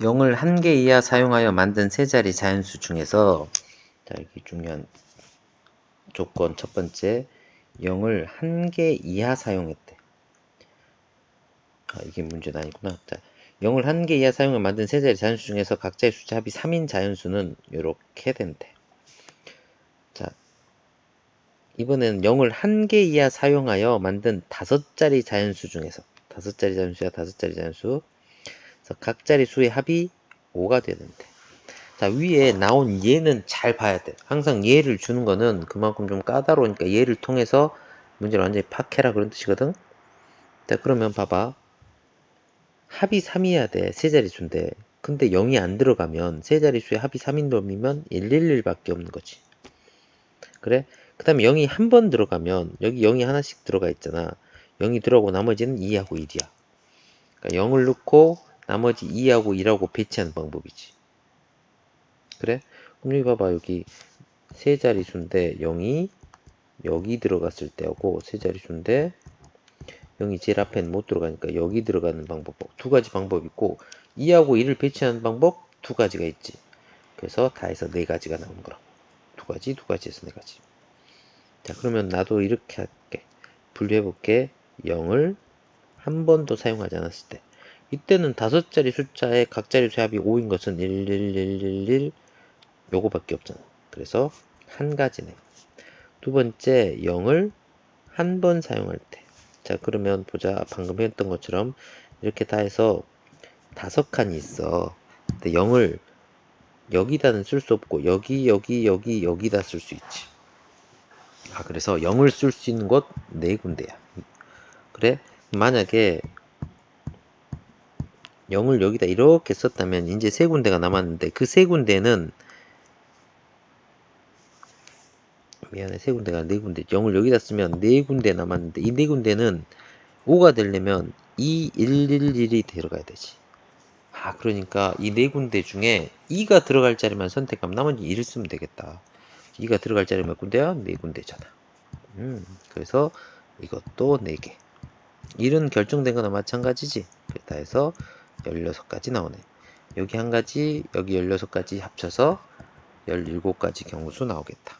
0을 한 개 이하 사용하여 만든 세 자리 자연수 중에서 자, 여기 중요한 조건 첫 번째 0을 한 개 이하 사용했대. 아, 이게 문제는 아니구나. 자, 0을 한 개 이하 사용해 만든 세 자리 자연수 중에서 각자의 숫자 합이 3인 자연수는 이렇게 된대. 자, 이번에는 0을 한 개 이하 사용하여 만든 다섯 자리 자연수 중에서 다섯 자리 자연수야 다섯 자리 자연수 각 자리 수의 합이 5가 되는데. 자 위에 나온 얘는 잘 봐야 돼. 항상 얘를 주는 거는 그만큼 좀 까다로우니까 얘를 통해서 문제를 완전히 파해라 그런 뜻이거든? 자 그러면 봐봐. 합이 3이어야 돼 세 자리 수인데. 근데 0이 안 들어가면 세 자리 수의 합이 3인 놈이면 111밖에 없는 거지. 그래? 그 다음에 0이 한 번 들어가면 여기 0이 하나씩 들어가 있잖아. 0이 들어가고 나머지는 2하고 1이야. 그러니까 0을 넣고 나머지 2하고 1하고 배치하는 방법이지. 그래? 그럼 여기 봐봐. 여기 세 자리 수인데 0이 여기 들어갔을 때하고 세 자리 수인데 0이 제일 앞에는 못 들어가니까 여기 들어가는 방법 두 가지 방법이 있고 2하고 1을 배치하는 방법 두 가지가 있지. 그래서 다 해서 네 가지가 나오는 거라고. 두 가지, 두 가지에서 네 가지. 자, 그러면 나도 이렇게 할게. 분류해 볼게. 0을 한 번도 사용하지 않았을 때 이때는 다섯 자리 숫자의 각 자리 수합이 5인 것은 11111 요거밖에 없잖아. 그래서 한 가지네. 두 번째 0을 한 번 사용할 때. 자 그러면 보자. 방금 했던 것처럼 이렇게 다 해서 다섯 칸이 있어. 근데 0을 여기다는 쓸 수 없고 여기 여기 여기 여기다 쓸 수 있지. 아 그래서 0을 쓸 수 있는 곳 네 군데야. 그래? 만약에 0을 여기다 이렇게 썼다면 이제 세 군데가 남았는데 그 세 군데는 미안해 세 군데가 네 군데. 0을 여기다 쓰면 네 군데 남았는데 이 네 군데는 5가 되려면 2, 1, 1, 1이 들어가야 되지. 아 그러니까 이 네 군데 중에 2가 들어갈 자리만 선택하면 나머지 1을 쓰면 되겠다. 2가 들어갈 자리 몇 군데야? 네 군데잖아. 음, 그래서 이것도 4개. 1은 결정된 거나 마찬가지지. 그렇다 해서 16가지 나오네. 여기 한 가지, 여기 16가지 합쳐서 17가지 경우수 나오겠다.